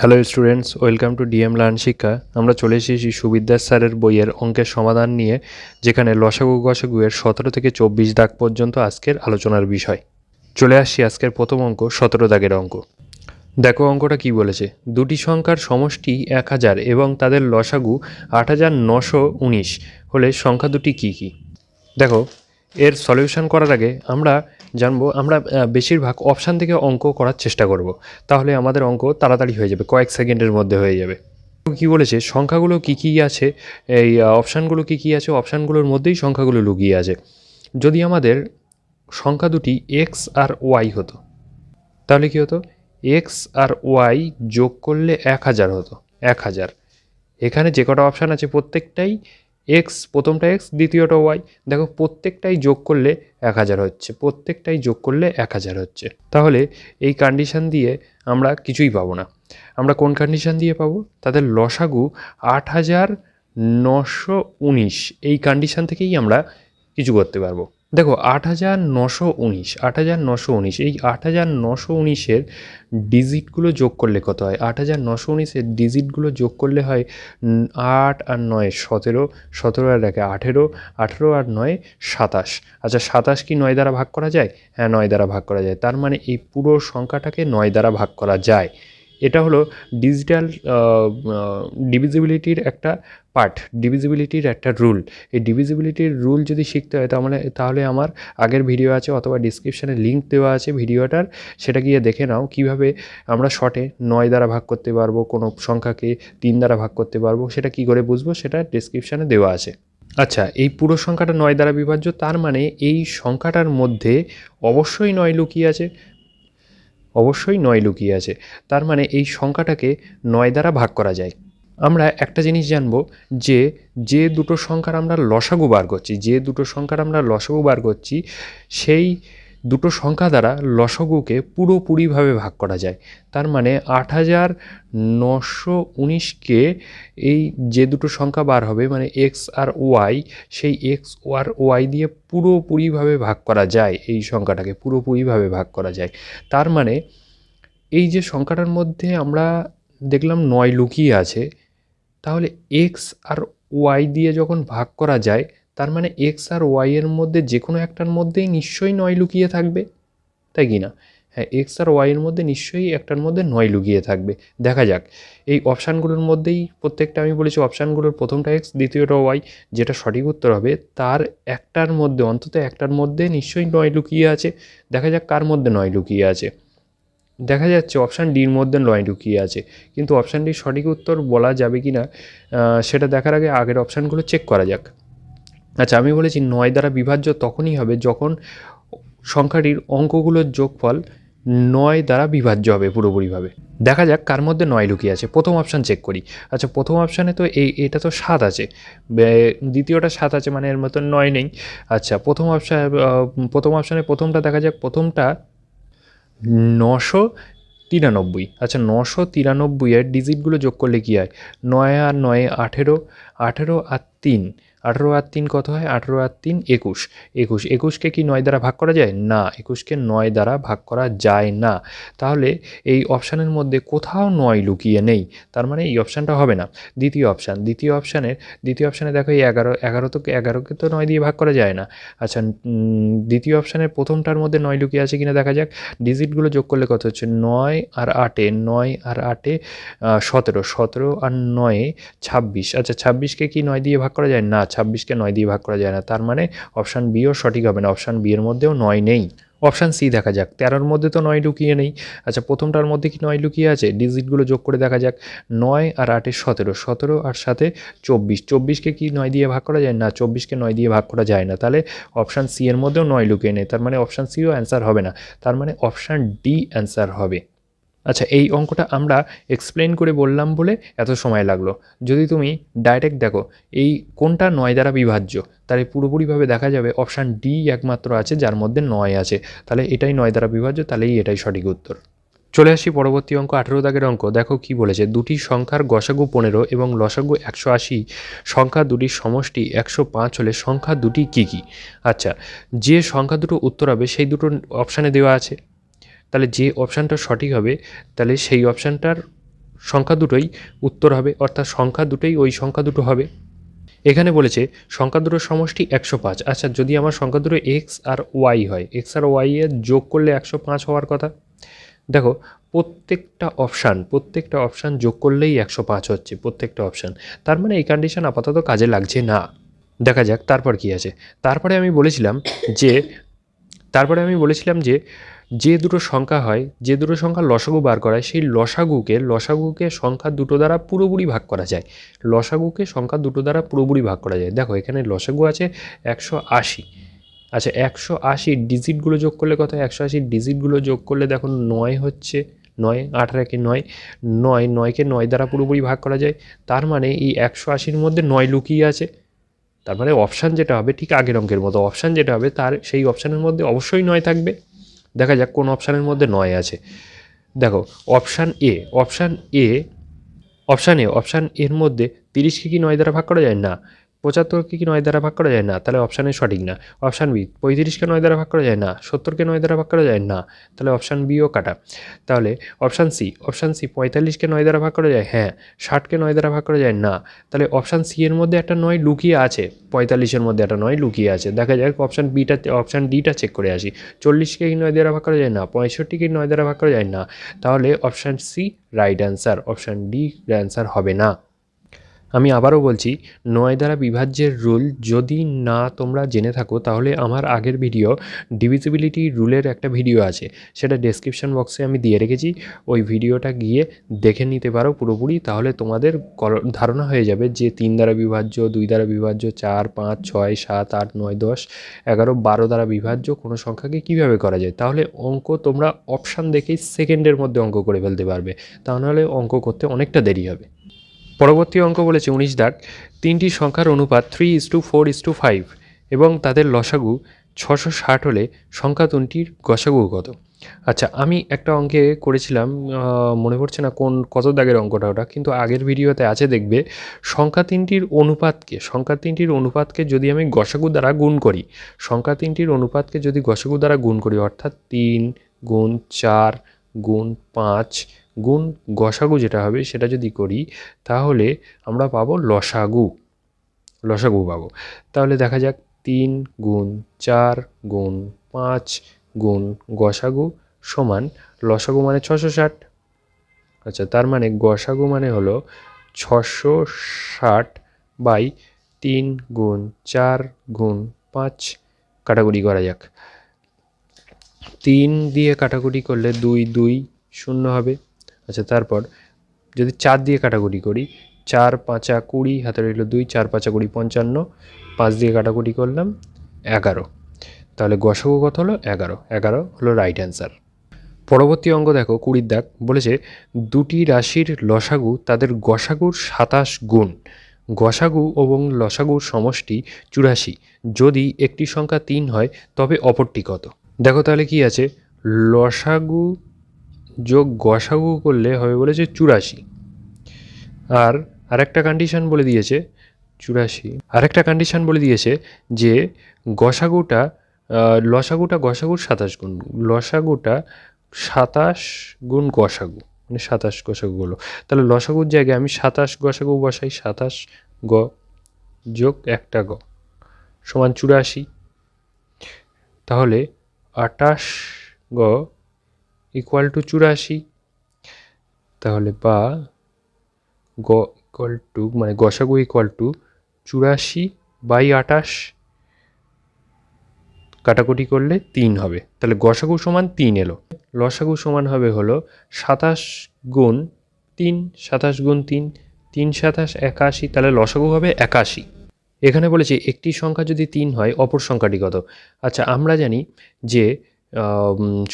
Hello students welcome to DM learn শিক্ষা আমরা চলে এসেছি সুবিদ্যাস স্যারের বইয়ের অঙ্কের সমাধান নিয়ে, যেখানে লসাগু গসাগু এর সতেরো থেকে চব্বিশ দাগ পর্যন্ত আজকের আলোচনার বিষয়। চলে আসছি আজকের প্রথম অঙ্ক, সতেরো দাগের অঙ্ক। দেখো অঙ্কটা কি বলেছে? দুটি সংখ্যার সমষ্টি এক হাজার এবং তাদের লসাগু আট হাজার নশো উনিশ। হলে সংখ্যা দুটি কী কী? দেখো, এর সলিউশন করার আগে আমরা জানব, আমরা বেশিরভাগ অপশান থেকে অঙ্ক করার চেষ্টা করব। তাহলে আমাদের অঙ্ক তাড়াতাড়ি হয়ে যাবে, কয়েক সেকেন্ডের মধ্যে হয়ে যাবে। কি বলেছে? সংখ্যাগুলো কি কি আছে? এই অপশানগুলো কি কি আছে? অপশানগুলোর মধ্যেই সংখ্যাগুলো লুকিয়ে আছে। যদি আমাদের সংখ্যা দুটি এক্স আর ওয়াই হতো, তাহলে কি হতো? এক্স আর ওয়াই যোগ করলে এক হাজার হতো, এক হাজার। এখানে যে কটা অপশান আছে প্রত্যেকটাই এক্স প্রথমটা এক্স দ্বিতীয়টা ওয়াই দেখো, প্রত্যেকটাই যোগ করলে এক হাজার হচ্ছে, প্রত্যেকটাই যোগ করলে এক হাজার হচ্ছে। তাহলে এই কন্ডিশান দিয়ে আমরা কিছুই পাবো না। আমরা কোন কন্ডিশান দিয়ে পাবো? তাদের লসাগু আট হাজার নশো উনিশ। এই কন্ডিশান থেকেই আমরা কিছু করতে পারব। দেখো, আট হাজার নশো উনিশ, আট হাজার নশো উনিশ, এই আট হাজার নশো উনিশের ডিজিটগুলো যোগ করলে কত হয়? আট হাজার নশো উনিশের ডিজিটগুলো যোগ করলে হয় আট আর নয় সতেরো সতেরো আর একে আঠেরো আঠেরো আর নয় সাতাশ। আচ্ছা সাতাশ কি নয় দ্বারা ভাগ করা যায়? হ্যাঁ নয় দ্বারা ভাগ করা যায়। তার মানে এই পুরো সংখ্যাটাকে নয় দ্বারা ভাগ করা যায়। এটা হলো ডিজিটাল ডিভিজিবিলিটির একটা পার্ট ডিভিজিবিলিটির একটা রুল এই ডিভিজিবিলিটির রুল যদি শিখতে হয়, তাহলে তাহলে আমার আগের ভিডিও আছে অথবা ডিসক্রিপশানে লিঙ্ক দেওয়া আছে ভিডিওটার। সেটা গিয়ে দেখে নাও কীভাবে আমরা শর্টে নয় দ্বারা ভাগ করতে পারব, কোনো সংখ্যাকে তিন দ্বারা ভাগ করতে পারব, সেটা কি করে বুঝব? সেটা ডিসক্রিপশানে দেওয়া আছে। আচ্ছা এই পুরো সংখ্যাটা নয় দ্বারা বিভাজ্য, তার মানে এই সংখ্যাটার মধ্যে অবশ্যই নয় লুকিয়ে আছে। অবশ্যই নয় লুকিয়ে আছে। তার মানে এই সংখ্যাটাকে নয় দ্বারা ভাগ করা যায়। আমরা একটা জিনিস জানব যে যে দুটো সংখ্যার আমরা লসাগু বার করছি, যে দুটো সংখ্যার আমরা লসাগু বার করছি, সেই দুটো সংখ্যা দ্বারা লসাগুকে পুরোপুরিভাবে ভাগ করা যায়। তার মানে আট হাজার নশো উনিশকে এই যে দুটো সংখ্যা বার হবে মানে এক্স আর ওয়াই, সেই এক্স আর ওয়াই দিয়ে পুরোপুরিভাবে ভাগ করা যায়, এই সংখ্যাটাকে পুরোপুরিভাবে ভাগ করা যায়। তার মানে এই যে সংখ্যাটার মধ্যে আমরা দেখলাম নয় লুকিয়ে আছে, তাহলে এক্স আর ওয়াই দিয়ে যখন ভাগ করা যায় তার মানে এক্স আর ওয়াই এর মধ্যে যে কোনো একটার মধ্যেই নিশ্চয়ই নয় লুকিয়ে থাকবে, তাই কি না? হ্যাঁ এক্স আর ওয়াই এর মধ্যে নিশ্চয়ই একটার মধ্যে নয় লুকিয়ে থাকবে। দেখা যাক, এই অপশানগুলোর মধ্যেই প্রত্যেকটা, আমি বলেছি অপশানগুলোর প্রথমটা এক্স দ্বিতীয়টা ওয়াই যেটা সঠিক উত্তর হবে, তার একটার মধ্যে, অন্তত একটার মধ্যে নিশ্চয়ই নয় লুকিয়ে আছে। দেখা যাক কার মধ্যে নয় লুকিয়ে আছে। দেখা যাচ্ছে অপশান ডির মধ্যে নয় লুকিয়ে আছে। কিন্তু অপশান ডির সঠিক উত্তর বলা যাবে কি না সেটা দেখার আগে আগের অপশানগুলো চেক করা যাক। আচ্ছা আমি বলেছি নয় দ্বারা বিভাজ্য তখনই হবে যখন সংখ্যাটির অঙ্কগুলোর যোগফল নয় দ্বারা বিভাজ্য হবে পুরোপুরিভাবে। দেখা যাক কার মধ্যে নয় লুকিয়ে আছে। প্রথম অপশান চেক করি। আচ্ছা প্রথম অপশানে তো এই, এটা তো সাত আছে। দ্বিতীয়টা সাত আছে মানে এর মতো নয় নেই। আচ্ছা প্রথম অপশান প্রথম অপশানে প্রথমটা দেখা যাক। প্রথমটা নশো তিরানব্বই। আচ্ছা নশো তিরানব্বই এর ডিজিটগুলো যোগ করলে কী হয়? নয় আর নয় আঠেরো আঠেরো আর তিন। আঠেরো আর তিন কত হয়? আঠেরো আর তিন একুশ। একুশ, একুশকে কি নয় দ্বারা ভাগ করা যায়? না, একুশকে নয় দ্বারা ভাগ করা যায় না। তাহলে এই অপশানের মধ্যে কোথাও নয় লুকিয়ে নেই। তার মানে এই অপশানটা হবে না। দ্বিতীয় অপশান, দ্বিতীয় অপশানের, দ্বিতীয় অপশানে দেখো এই এগারো এগারো তো এগারোকে তো নয় দিয়ে ভাগ করা যায় না। আচ্ছা দ্বিতীয় অপশানের প্রথমটার মধ্যে নয় লুকিয়ে আছে কিনা দেখা যাক। ডিজিটগুলো যোগ করলে কত হচ্ছে? নয় আর আটে নয় আর আটে সতেরো সতেরো আর নয়ে ছাব্বিশ। আচ্ছা ছাব্বিশকে কি নয় দিয়ে ভাগ করা যায়? না ছাব্বিশকে নয় দিয়ে ভাগ করা যায় না। তার মানে অপশান বিও সঠিক হবে না। অপশান বি এর মধ্যেও নয় নেই। অপশান সি দেখা যাক। তেরোর মধ্যে তো নয় লুকিয়ে নেই। আচ্ছা প্রথমটার মধ্যে কি নয় লুকিয়ে আছে? ডিজিটগুলো যোগ করে দেখা যাক। নয় আর আটে সতেরো। সতেরো আর সাথে চব্বিশ। চব্বিশকে কি নয় দিয়ে ভাগ করা যায়? না, চব্বিশকে নয় দিয়ে ভাগ করা যায় না। তাহলে অপশান সি এর মধ্যেও নয় লুকিয়ে নেই। তার মানে অপশান সিও অ্যান্সার হবে না। তার মানে অপশান ডি অ্যান্সার হবে। আচ্ছা এই অঙ্কটা আমরা এক্সপ্লেন করে বললাম বলে এত সময় লাগল। যদি তুমি ডাইরেক্ট দেখো, এই কোনটা নয় দ্বারা বিভাজ্য, তাহলে পুরোপুরিভাবে দেখা যাবে অপশান ডি একমাত্র আছে, যার মধ্যে নয় আছে। তাহলে এটাই নয় দ্বারা বিভাজ্য, তাহলেই এটাই সঠিক উত্তর। চলে আসি পরবর্তী অঙ্ক, আঠেরো দাগের অঙ্ক। দেখো কি বলেছে, দুটি সংখ্যার গসাগু পনেরো এবং লসাগু একশো আশি, সংখ্যা দুটির সমষ্টি একশো পাঁচ হলে সংখ্যা দুটি কী কী? আচ্ছা যে সংখ্যা দুটো উত্তর হবে, সেই দুটো অপশানে দেওয়া আছে। তাহলে যে অপশানটা সঠিক হবে, তাহলে সেই অপশানটার সংখ্যা দুটোই উত্তর হবে, অর্থাৎ সংখ্যা দুটোই ওই সংখ্যা দুটো হবে। এখানে বলেছে, সংখ্যা দুটোর সমষ্টি একশো পাঁচ। আচ্ছা যদি আমার সংখ্যা দুটো এক্স আর ওয়াই হয় এক্স আর ওয়াই এর যোগ করলে একশো পাঁচ হওয়ার কথা। দেখো, প্রত্যেকটা অপশান প্রত্যেকটা অপশান যোগ করলেই একশো পাঁচ হচ্ছে, প্রত্যেকটা অপশান তার মানে এই কন্ডিশন আপাতত কাজে লাগছে না। দেখা যাক, তারপর কি আছে? তারপরে আমি বলেছিলাম যে তারপরে আমি বলেছিলাম যে যে দুটো সংখ্যা হয়, যে দুটো সংখ্যা লসাগু বার করায়, সেই লসাগুকে লসাগুকে সংখ্যা দুটো দ্বারা পুরোপুরি ভাগ করা যায়। লসাগুকে সংখ্যা দুটো দ্বারা পুরোপুরি ভাগ করা যায়। দেখো, এখানে লসাগু আছে একশো আশি। আচ্ছা একশো আশি ডিজিটগুলো যোগ করলে কত একশো আশি ডিজিটগুলো যোগ করলে দেখো নয় হচ্ছে নয় আট একে নয় নয়, নয়কে নয় দ্বারা পুরোপুরি ভাগ করা যায়। তার মানে এই একশো আশির মধ্যে নয় লুকিয়ে আছে। তার মানে অপশান যেটা হবে ঠিক আগের অঙ্কের মতো অপশান যেটা হবে তার সেই অপশানের মধ্যে অবশ্যই নয় থাকবে। দেখা যাক কোন অপশানের মধ্যে নয় আছে। দেখো option A option A option A option এর মধ্যে তিরিশকে কি নয় দ্বারা ভাগ করা যায়? না। পঁচাত্তরকে কি নয় দ্বারা ভাগ করা যায় না? তাহলে অপশানে সঠিক না। অপশান বি পঁয়ত্রিশকে নয় দ্বারা ভাগ করা যায় না। সত্তরকে নয় দ্বারা ভাগ করা যায় না। তাহলে অপশান বিও কাটা। তাহলে অপশান সি অপশান সি পঁয়তাল্লিশকে নয় দ্বারা ভাগ করা যায়? হ্যাঁ। ষাটকে নয় দ্বারা ভাগ করা যায়? না। তাহলে অপশান সি এর মধ্যে একটা নয় লুকিয়ে আছে। পঁয়তাল্লিশের মধ্যে একটা নয় লুকিয়ে আছে। দেখা যাক অপশান বিটা অপশান ডিটা চেক করে আসি। চল্লিশকে কি নয় দ্বারা ভাগ করা যায় না? পঁয়ষট্টিকে নয় দ্বারা ভাগ করা যায় না। তাহলে option C right answer option D answer হবে না। আমি আবারও বলছি, নয় দ্বারা বিভাজ্যের রুল যদি না তোমরা জেনে থাকো, তাহলে আমার আগের ভিডিও ডিভিজিবিলিটি রুলের একটা ভিডিও আছে। সেটা ডেসক্রিপশন বক্সে আমি দিয়ে রেখেছি। ওই ভিডিওটা গিয়ে দেখে নিতে পারো পুরোপুরি, তাহলে তোমাদের ধারণা হয়ে যাবে যে তিন দ্বারা বিভাজ্য, দুই দ্বারা বিভাজ্য, চার, পাঁচ, ছয়, সাত, আট, নয়, দশ, এগারো, বারো দ্বারা বিভাজ্য কোনো সংখ্যাকে কীভাবে করা যায়? তাহলে অঙ্ক তোমরা অপশান দেখেই সেকেন্ডের মধ্যে অঙ্ক করে ফেলতে পারবে। তা নাহলে অঙ্ক করতে অনেকটা দেরি হবে। পরবর্তী অঙ্ক বলেছে উনিশ দাগ, তিনটি সংখ্যার অনুপাত three is to four is to five এবং তাদের লসাগু ছশো ষাট হলে সংখ্যা তিনটির গসাগু কত? আচ্ছা আমি একটা অঙ্কে করেছিলাম মনে পড়ছে না কোন, কত দাগের অঙ্কটা ওটা, কিন্তু আগের ভিডিওতে আছে দেখবে, সংখ্যা তিনটির অনুপাতকে, সংখ্যা তিনটির অনুপাতকে যদি আমি গসাগু দ্বারা গুণ করি, সংখ্যা তিনটির অনুপাতকে যদি গসাগু দ্বারা গুণ করি, অর্থাৎ তিন গুণ চার গুণ পাঁচ, গুণ গসাগু যেটা হবে সেটা যদি করি, তাহলে আমরা পাবো লসাগু। লসাগু পাবো। তাহলে দেখা যাক, তিন গুণ চার গুণ পাঁচ গুণ গসাগু সমান লসাগু মানে ছশো ষাট। আচ্ছা তার মানে গসাগু মানে হলো ছশো ষাট বাই তিন গুণ চার গুণ পাঁচ। কাটাকুটি করা যাক। তিন দিয়ে কাটাকুটি করলে দুই দুই শূন্য হবে। আচ্ছা তারপর যদি চার দিয়ে কাটাকুটি করি, চার পাঁচা কুড়ি হাতে রইল দুই, চার পাঁচা কুড়ি পঞ্চান্ন, পাঁচ দিয়ে কাটাকুটি করলাম এগারো। তাহলে গসাগু কত হলো? এগারো। এগারো হলো রাইট অ্যান্সার পরবর্তী অঙ্ক দেখো, কুড়ির দাগ। বলেছে, দুটি রাশির লসাগু তাদের গসাগুর সাতাশ গুণ। গসাগু এবং লসাগুর সমষ্টি চুরাশি। যদি একটি সংখ্যা তিন হয়, তবে অপরটি কত? দেখো তাহলে কি আছে? লসাগু যোগ গসাগু করলে হবে বলেছে চুরাশি। আর আরেকটা কন্ডিশন বলে দিয়েছে, চুরাশি। আরেকটা কন্ডিশন বলে দিয়েছে যে গসাগুটা লসাগুটা গসাগুর সাতাশ গুণ, লসাগুটা সাতাশ গুণ গসাগু মানে সাতাশ গসাগু হলো। তাহলে লসাগুর জায়গায় আমি সাতাশ গসাগু বসাই, সাতাশ গ যোগ একটা গ, সমান চুরাশি। তাহলে আটাশ গ ইকুয়াল টু চুরাশি। তাহলে বা গ ইকুয়াল টু মানে গসাগু ইকুয়াল টু চুরাশি বাই আটাশ কাটাকুটি করলে তিন হবে। তাহলে গসাগু সমান তিন এলো। লসাগু সমান হবে হলো সাতাশ গুণ তিন, সাতাশ গুণ তিন তিন সাতাশ একাশি, তাহলে লসাগু হবে একাশি। এখানে বলেছি একটি সংখ্যা যদি তিন হয়, অপর সংখ্যাটি কত? আচ্ছা আমরা জানি যে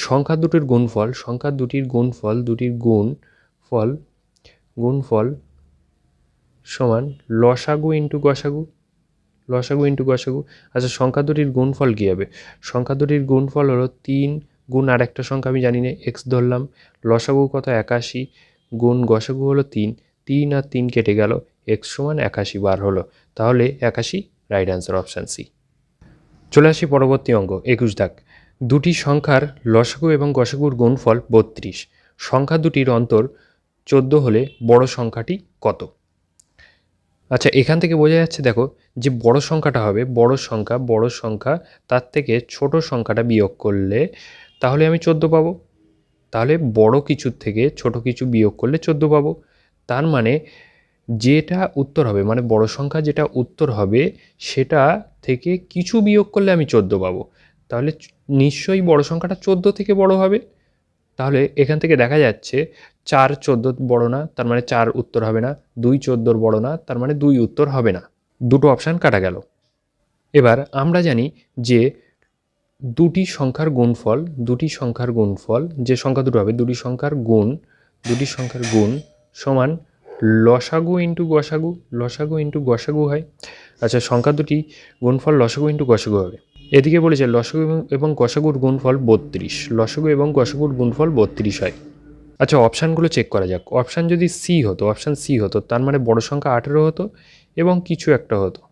সংখ্যা দুটির গুণফল, সংখ্যা দুটির গুণফল, দুটির গুণ ফল, গুণফল সমান লসাগু ইন্টু গসাগু, লসাগু ইন্টু গসাগু। আচ্ছা সংখ্যা দুটির গুণফল কী হবে? সংখ্যা দুটির গুণফল হলো তিন গুণ আরেকটা সংখ্যা, আমি জানি না, এক্স ধরলাম। লসাগু কত? একাশি। গুণ গসাগু হলো তিন। তিন আর তিন কেটে গেল, এক্স সমান একাশি বার হলো। তাহলে একাশি রাইট অ্যান্সার অপশান সি চলে আসি পরবর্তী অঙ্গ, একুশ দাগ। দুটি সংখ্যার লসাগু এবং গসাগুর গুণফল বত্রিশ। সংখ্যা দুটির অন্তর চোদ্দ হলে বড় সংখ্যাটি কত? আচ্ছা এখান থেকে বোঝা যাচ্ছে, দেখো, যে বড় সংখ্যাটা হবে, বড় সংখ্যা বড় সংখ্যা, তার থেকে ছোট সংখ্যাটা বিয়োগ করলে তাহলে আমি চোদ্দ পাবো। তাহলে বড় কিছুর থেকে ছোট কিছু বিয়োগ করলে চোদ্দ পাবো। তার মানে যেটা উত্তর হবে মানে বড় সংখ্যা যেটা উত্তর হবে, সেটা থেকে কিছু বিয়োগ করলে আমি চোদ্দ পাবো। তাহলে নিশ্চয়ই বড় সংখ্যাটা চোদ্দ থেকে বড় হবে। তাহলে এখান থেকে দেখা যাচ্ছে, চার চোদ্দ বড় না, তার মানে চার উত্তর হবে না, দুই চোদ্দোর বড় না, তার মানে দুই উত্তর হবে না। দুটো অপশান কাটা গেল। এবার আমরা জানি যে দুটি সংখ্যার গুণফল, দুটি সংখ্যার গুণফল, যে সংখ্যা দুটো হবে, দুটি সংখ্যার গুণ, দুটি সংখ্যার গুণ সমান লসাগু ইন্টু গসাগু, লসাগু ইন্টু গসাগু হয়। আচ্ছা সংখ্যা দুটি, গুণফল লসাগু ইন্টু গসাগু হবে। এদিকে বলেছে লসাগু এবং- গসাগুর গুণফল বত্রিশ। লসাগু এবং গসাগুর গুণফল বত্রিশ হয়। আচ্ছা অপশানগুলো চেক করা যাক। অপশান যদি সি হতো, অপশান সি হতো, তার মানে বড় সংখ্যা আঠেরো হতো এবং কিছু একটা হতো।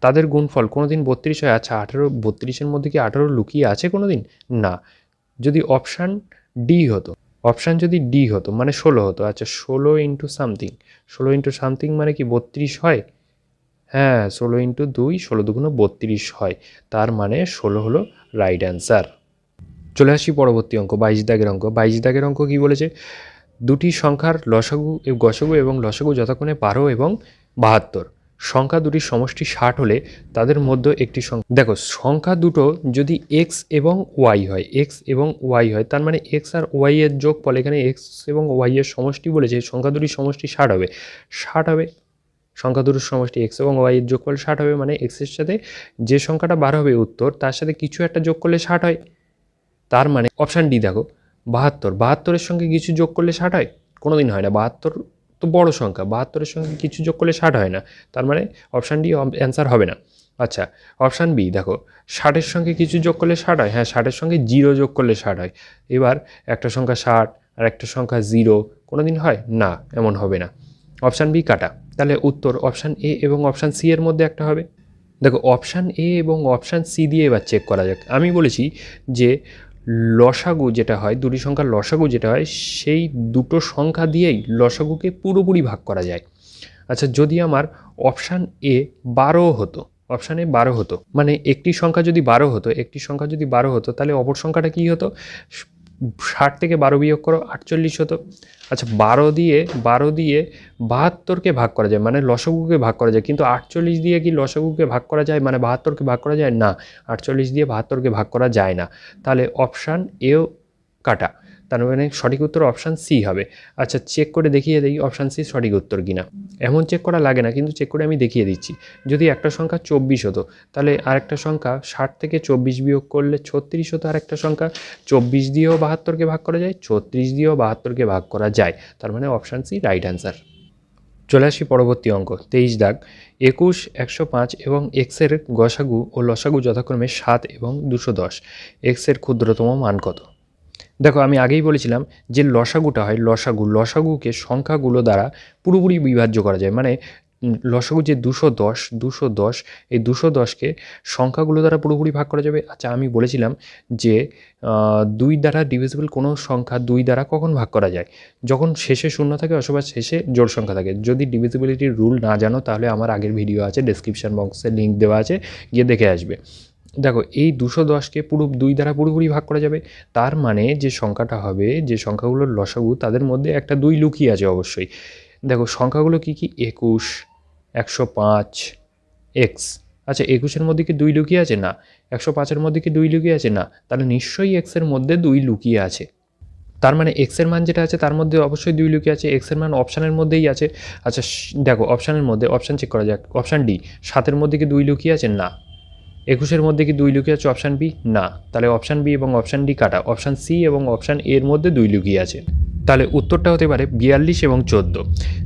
তাদের গুণফল কোনো দিন বত্রিশ হয়? আচ্ছা আঠেরো বত্রিশের মধ্যে কি আঠেরো লুকিয়ে আছে কোনো দিন না। যদি অপশান ডি হতো অপশান যদি ডি হতো মানে ষোলো হতো আচ্ছা ষোলো ইন্টু সামথিং ষোলো ইন্টু সামথিং মানে কি বত্রিশ হয়? হ্যাঁ ষোলো ইন্টু দুই, ষোলো দুগুণ বত্রিশ হয়, তার মানে ষোলো হলো রাইট অ্যান্সার চলে আসি পরবর্তী অঙ্ক, বাইশ দাগের অঙ্ক, বাইশ দাগের অঙ্ক কী বলেছে? দুটি সংখ্যার লসাগু, গসাগু এবং লসাগু যথাক্রমে বারো এবং বাহাত্তর। সংখ্যা দুটির সমষ্টি ষাট হলে তাদের মধ্যে একটি সংখ্যা দেখো, সংখ্যা দুটো যদি এক্স এবং ওয়াই হয় এক্স এবং ওয়াই হয়, তার মানে এক্স আর ওয়াই এর যোগ ফলে এখানে এক্স এবং ওয়াই এর সমষ্টি বলেছে, সংখ্যা দুটির সমষ্টি ষাট হবে। ষাট হবে। সংখ্যা দুটোর সমষ্টি এক্স এবং ওয়াই এর যোগফল ষাট হবে মানে এক্সের সাথে যে সংখ্যাটা বার হবে উত্তর, তার সাথে কিছু একটা যোগ করলে ষাট হয়। তার মানে অপশান ডি দেখো, বাহাত্তর। বাহাত্তরের সঙ্গে কিছু যোগ করলে ষাট হয়? কোনো দিন হয় না। বাহাত্তর তো বড় সংখ্যা, বাহাত্তরের সঙ্গে কিছু যোগ করলে ষাট হয় না। তার মানে অপশান ডি অ্যান্সার হবে না। আচ্ছা অপশান বি দেখো, ষাটের সঙ্গে কিছু যোগ করলে ষাট হয় হ্যাঁ ষাটের সঙ্গে জিরো যোগ করলে ষাট হয়। এবার একটা সংখ্যা ষাট আর একটা সংখ্যা জিরো কোনো দিন হয়? না, এমন হবে না। অপশান বি কাটা। তাহলে উত্তর অপশান এ এবং অপশান সি এর মধ্যে একটা হবে। দেখো অপশান এ এবং অপশান সি দিয়ে এবার চেক করা যাক। আমি বলেছি যে লসাগু যেটা হয়, দুটি সংখ্যার লসাগু যেটা হয়, সেই দুটো সংখ্যা দিয়েই লসাগুকে পুরোপুরি ভাগ করা যায়। আচ্ছা যদি আমার অপশান এ বারো হতো, অপশানে বারো হতো মানে একটি সংখ্যা যদি বারো হতো, একটি সংখ্যা যদি বারো হতো, তাহলে অপর সংখ্যাটা কী হতো? ষাট থেকে বারো বিয়োগ করো, আটচল্লিশ হতো। আচ্ছা বারো দিয়ে বারো দিয়ে বাহাত্তরকে ভাগ করা যায় মানে লসগুকে ভাগ করা যায়, কিন্তু আটচল্লিশ দিয়ে কি লসগুকে ভাগ করা যায় মানে বাহাত্তরকে ভাগ করা যায়? না, আটচল্লিশ দিয়ে বাহাত্তরকে ভাগ করা যায় না। তাহলে অপশান এও কাটা। তার মানে সঠিক উত্তর অপশান সি হবে। আচ্ছা চেক করে দেখিয়ে দিই অপশান সি সঠিক উত্তর কিনা। এমন চেক করা লাগে না, কিন্তু চেক করে আমি দেখিয়ে দিচ্ছি। যদি একটা সংখ্যা চব্বিশ হতো, তাহলে আরেকটা সংখ্যা ষাট থেকে চব্বিশ বিয়োগ করলে ছত্রিশ হতো আরেকটা সংখ্যা। চব্বিশ দিয়েও বাহাত্তরকে ভাগ করা যায়, ছত্রিশ দিয়েও বাহাত্তরকে ভাগ করা যায়। তার মানে অপশান সি রাইট অ্যান্সার চলে আসি পরবর্তী অঙ্ক, তেইশ দাগ। একুশ, একশো পাঁচ এবং এক্সের গসাগু ও লসাগু যথাক্রমে সাত এবং দুশো দশ। এক্সের ক্ষুদ্রতম মান কত? দেখো, আমি আগেই বলেছিলাম যে লসাগুটা হয় লসাগু। লসাগুকে সংখ্যাগুলো দ্বারা পুরোপুরি বিভাজ্য করা যায়। মানে লসাগু যে দুশো দশ দুশো দশ, এই দুশো দশকে সংখ্যাগুলো দ্বারা পুরোপুরি ভাগ করা যাবে। আচ্ছা আমি বলেছিলাম যে দুই দ্বারা ডিভিজিবল কোনো সংখ্যা দুই দ্বারা কখন ভাগ করা যায়? যখন শেষে শূন্য থাকে অথবা শেষে জোড় সংখ্যা থাকে। যদি ডিভিজিবিলিটির রুল না জানো, তাহলে আমার আগের ভিডিও আছে ডেসক্রিপশন বক্সে লিঙ্ক দেওয়া আছে, গিয়ে দেখে আসবে। দেখো, এই দুশো দশকে পুরো দুই দ্বারা পুরোপুরি ভাগ করা যাবে। তার মানে যে সংখ্যাটা হবে, যে সংখ্যাগুলোর লসাগু, তাদের মধ্যে একটা দুই লুকিয়ে আছে অবশ্যই। দেখো, সংখ্যাগুলো কি কি? একুশ, একশো পাঁচ, এক্স। আচ্ছা একুশের মধ্যে কি দুই লুকিয়ে আছে? না। একশো পাঁচের মধ্যে কি দুই লুকিয়ে আছে? না। তাহলে নিশ্চয়ই এক্সের মধ্যে দুই লুকিয়ে আছে। তার মানে এক্সের মান যেটা আছে, তার মধ্যে অবশ্যই দুই লুকিয়ে আছে। এক্সের মান অপশানের মধ্যেই আছে। আচ্ছা দেখো অপশানের মধ্যে অপশান চেক করা যাক। অপশান ডি সাতের মধ্যে কি দুই লুকিয়ে আছে? না। একুশের মধ্যে কি দুই লুকিয়ে আছে অপশান বি না। তাহলে অপশান বি এবং অপশান ডি কাটা। অপশান সি এবং অপশান এর মধ্যে দুই লুকিয়ে আছে। তাহলে উত্তরটা হতে পারে বিয়াল্লিশ এবং চোদ্দ।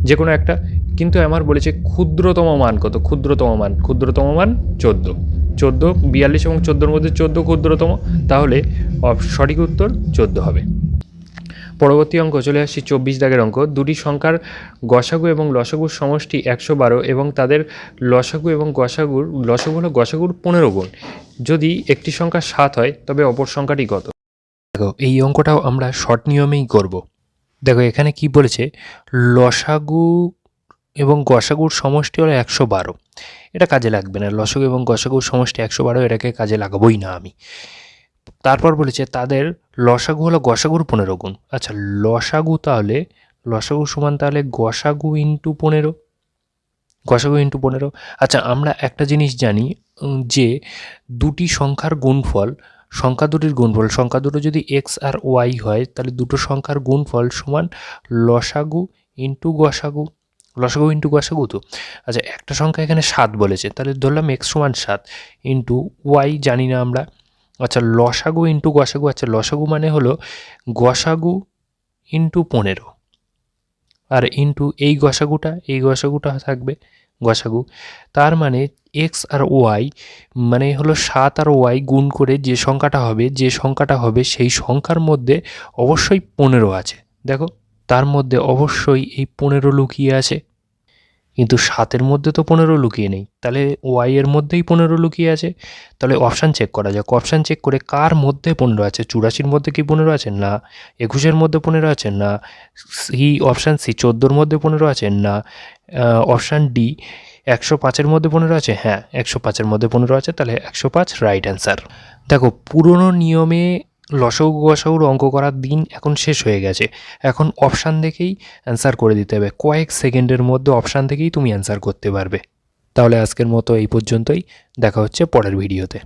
যে কোনো একটা। কিন্তু আমার বলেছে ক্ষুদ্রতম মান কত? ক্ষুদ্রতম মান। ক্ষুদ্রতম মান চোদ্দ। চোদ্দ, বিয়াল্লিশ এবং চোদ্দোর মধ্যে চোদ্দ ক্ষুদ্রতম। তাহলে সঠিক উত্তর চোদ্দ হবে। পরবর্তী অঙ্ক, চলে আসছি চব্বিশ দাগের অঙ্ক। দুটি সংখ্যার গসাগু এবং লসাগুর সমষ্টি একশো বারো এবং তাদের লসাগু এবং গসাগুর, লসাগু হলো গসাগুর পনেরো গুণ। যদি একটি সংখ্যা সাত হয়, তবে অপর সংখ্যাটি কত? দেখো, এই অঙ্কটাও আমরা শর্ট নিয়মেই করব। দেখো, এখানে কি বলেছে? লসাগু এবং গসাগুর সমষ্টি হলো একশো বারো। এটা কাজে লাগবে না। লসাগু এবং গসাগুর সমষ্টি একশো বারো, এটাকে কাজে লাগাবোই না আমি। তারপর বলেছে তাদের লসাগু হলো গসাগুর পনেরো গুণ। আচ্ছা লসাগু তাহলে, লসাগু সমান তাহলে গসাগু ইন্টু পনেরো। গসাগু ইন্টু পনেরো। আচ্ছা আমরা একটা জিনিস জানি যে দুটি সংখ্যার গুণফল, সংখ্যা দুটির গুণফল, সংখ্যা দুটো যদি এক্স আর ওয়াই হয়, তাহলে দুটো সংখ্যার গুণফল সমান লসাগু ইন্টু গসাগু। লসাগু ইন্টু গসাগু তো? আচ্ছা একটা সংখ্যা এখানে সাত বলেছে, তাহলে ধরলাম এক্স সমান সাত ইন্টু ওয়াই জানি না আমরা। আচ্ছা লসাগু ইন্টু গসাগু আচ্ছা লসাগু মানে হলো গসাগু ইন্টু পনেরো। আর ইন্টু এই গসাগুটা এই গসাগুটা থাকবে গসাগু। তার মানে এক্স আর ওয়াই মানে হলো সাত আর ওয়াই গুণ করে যে সংখ্যাটা হবে, যে সংখ্যাটা হবে সেই সংখ্যার মধ্যে অবশ্যই পনেরো আছে। দেখো, তার মধ্যে অবশ্যই এই পনেরো লুকিয়ে আছে। কিন্তু সাতের মধ্যে তো পনেরো লুকিয়ে নেই। তাহলে ওয়াই এর মধ্যেই পনেরো লুকিয়ে আছে। তাহলে অপশান চেক করা যাক। অপশান চেক করে কার মধ্যে পনেরো আছে? চুরাশির মধ্যে কি পনেরো আছে? না। একুশের মধ্যে পনেরো আছে? না। সি অপশান সি চোদ্দোর মধ্যে পনেরো আছে? না। অপশান ডি একশো পাঁচের মধ্যে পনেরো আছে? হ্যাঁ একশো পাঁচের মধ্যে পনেরো আছে। তাহলে একশো পাঁচ রাইট অ্যান্সার দেখো, পুরনো নিয়মে লসৌ গুয়াশৌর অঙ্ক করার দিন এখন শেষ হয়ে গেছে। এখন অপশান দেখেই অ্যান্সার করে দিতে হবে। কয়েক সেকেন্ডের মধ্যে অপশান থেকেই তুমি অ্যান্সার করতে পারবে। তাহলে আজকের মতো এই পর্যন্তই। দেখা হচ্ছে পরের ভিডিওতে